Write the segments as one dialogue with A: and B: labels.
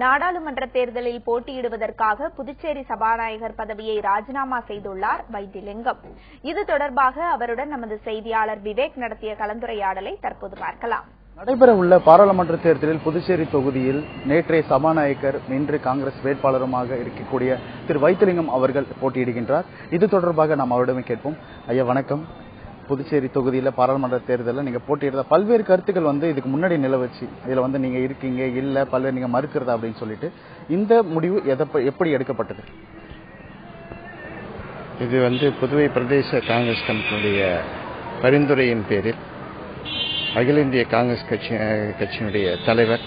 A: நாடாளுமன்ற தேர்தலில் போட்டியிடுவதற்காக புதுச்சேரி சபாநாயகர் பதவியை ராஜினாமா செய்துள்ளார் வைத்திலிங்கம். இது தொடர்பாக அவருடன் நமது செய்தியாளர் விவேக் நடத்திய கலந்துரையாடலை தற்போது பார்க்கலாம்.
B: நடைபெற உள்ள பாராளுமன்ற தேர்தலில் புதுச்சேரி தொகுதியில் நேற்றைய சபாநாயகர் இன்று காங்கிரஸ் வேட்பாளருமாக இருக்கக்கூடிய திரு வைத்திலிங்கம் அவர்கள் போட்டியிடுகின்றார். இது தொடர்பாக நாம் அவரிடமே கேட்போம். ஐயா வணக்கம். புதுச்சேரி தொகுதியில பாராளுமன்ற தேர்தலில் நீங்க போட்டியிடுற பல்வேறு கருத்துக்கள் வந்து இதுக்கு முன்னாடி நிலவச்சு. இதில் வந்து நீங்க இருக்கீங்க இல்ல பல்வேறு நீங்க மறுக்கிறதா அப்படின்னு சொல்லிட்டு. இந்த முடிவு எதை- எப்படி எடுக்கப்பட்டது?
C: இது வந்து புதுவை பிரதேச காங்கிரஸ் கமிட்டியுடைய பரிந்துரையின் பேரில் அகில இந்திய காங்கிரஸ் கட்சி கட்சியினுடைய தலைவர்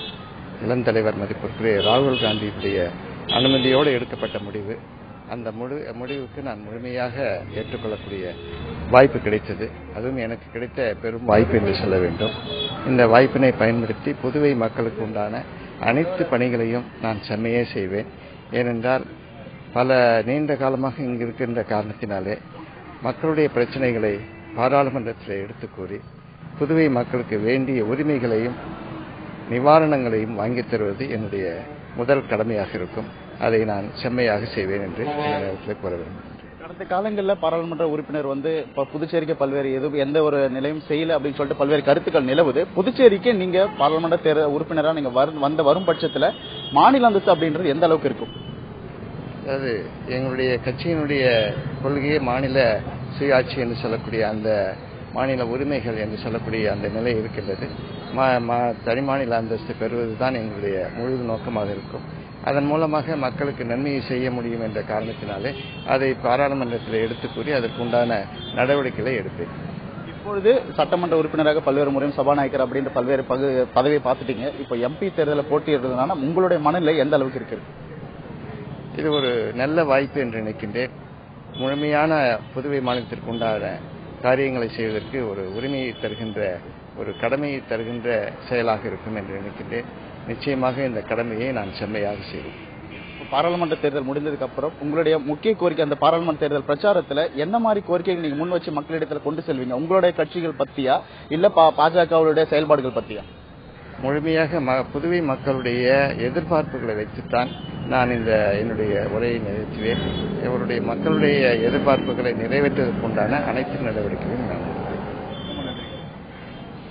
C: இளந்தலைவர் மதிப்பிற்குரிய ராகுல் காந்தியுடைய அனுமதியோடு எடுக்கப்பட்ட முடிவு. அந்த முழு முடிவுக்கு நான் முழுமையாக ஏற்றுக்கொள்ளக்கூடிய வாய்ப்பு கிடைத்தது. அதுவும் எனக்கு கிடைத்த பெரும் வாய்ப்பு என்று சொல்ல வேண்டும். இந்த வாய்ப்பினை பயன்படுத்தி புதுவை மக்களுக்கு உண்டான அனைத்து பணிகளையும் நான் செம்மையே செய்வேன். ஏனென்றால் பல நீண்ட காலமாக இங்கு இருக்கின்ற காரணத்தினாலே மக்களுடைய பிரச்சனைகளை பாராளுமன்றத்தில் எடுத்து கூறி புதுவை மக்களுக்கு வேண்டிய உரிமைகளையும் நிவாரணங்களையும் வாங்கித் தருவது என்னுடைய முதல் கடமையாக இருக்கும். அதை நான் செம்மையாக செய்வேன் என்று இந்த நேரத்தில் கூற வேண்டும்.
B: கடந்த காலங்களில் பாராளுமன்ற உறுப்பினர் வந்து புதுச்சேரிக்கு பல்வேறு எதுவும் எந்த ஒரு நிலையும் செய்யல அப்படின்னு சொல்லிட்டு பல்வேறு கருத்துக்கள் நிலவுது. புதுச்சேரிக்கு நீங்க பாராளுமன்ற தேர்தல் உறுப்பினரா நீங்க வந்த வரும் பட்சத்துல மாநில அந்தஸ்து அப்படின்றது எந்த அளவுக்கு இருக்கும்?
C: அதாவது எங்களுடைய கட்சியினுடைய கொள்கையே மாநில சுயாட்சி என்று சொல்லக்கூடிய அந்த மாநில உரிமைகள் என்று சொல்லக்கூடிய அந்த நிலை இருக்கின்றது. மா- மா- தனி மாநில அந்தஸ்து பெறுவதுதான் எங்களுடைய முழு நோக்கமாக இருக்கும். அதன் மூலமாக மக்களுக்கு நன்மையை செய்ய முடியும் என்ற காரணத்தினாலே அதை பாராளுமன்றத்தில் எடுத்து கூறி அதற்குண்டான நடவடிக்கைகளை எடுப்பேன்
B: இப்பொழுது சட்டமன்ற உறுப்பினராக பல்வேறு முறையும் சபாநாயகர் அப்படின்ற பல்வேறு பகு பதவியை பார்த்துட்டீங்க. இப்போ எம்பி தேர்தலில் போட்டியிடுறதுனால உங்களுடைய மனநிலை எந்த அளவுக்கு இருக்கு?
C: இது ஒரு நல்ல வாய்ப்பு என்று நினைக்கின்றேன். முழுமையான புதுவை மாநிலத்திற்கு உண்டான காரியங்களை செய்வதற்கு ஒரு உரிமையை தருகின்ற ஒரு கடமையை தருகின்ற செயலாக இருக்கும் என்று நினைக்கின்றேன். நிச்சயமாக இந்த கடமையை நான் செம்மையாக செய்வேன்.
B: பாராளுமன்ற தேர்தல் முடிந்ததுக்கு அப்புறம் உங்களுடைய முக்கிய கோரிக்கை அந்த பாராளுமன்ற தேர்தல் பிரச்சாரத்துல என்ன மாதிரி கோரிக்கைகள் நீங்க முன் வச்சு மக்களிடத்துல கொண்டு செல்வீங்க? உங்களுடைய கட்சிகள் பத்தியா? இல்ல பாஜகவுடைய செயல்பாடுகள் பத்தியா?
C: முழுமையாக புதுவை மக்களுடைய எதிர்பார்ப்புகளை வைத்துத்தான் நான் இந்த என்னுடைய உரையை நிறைவேற்றுவேன். இவருடைய மக்களுடைய எதிர்பார்ப்புகளை நிறைவேற்றுவதற்குண்டான அனைத்து நடவடிக்கைகளையும் நான்.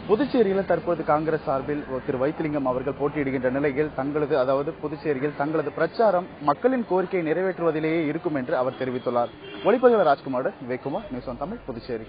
B: புதுச்சேரியில் தற்போது காங்கிரஸ் சார்பில் திரு வைத்திலிங்கம் அவர்கள் போட்டியிடுகின்ற நிலையில் தங்களது அதாவது புதுச்சேரியில் தங்களது பிரச்சாரம் மக்களின் கோரிக்கையை நிறைவேற்றுவதிலேயே இருக்கும் என்று அவர் தெரிவித்துள்ளார். ஒளிப்பதிவர் ராஜ்குமார் விவேக்குமார் நியூஸ் ஒன் தமிழ் புதுச்சேரி.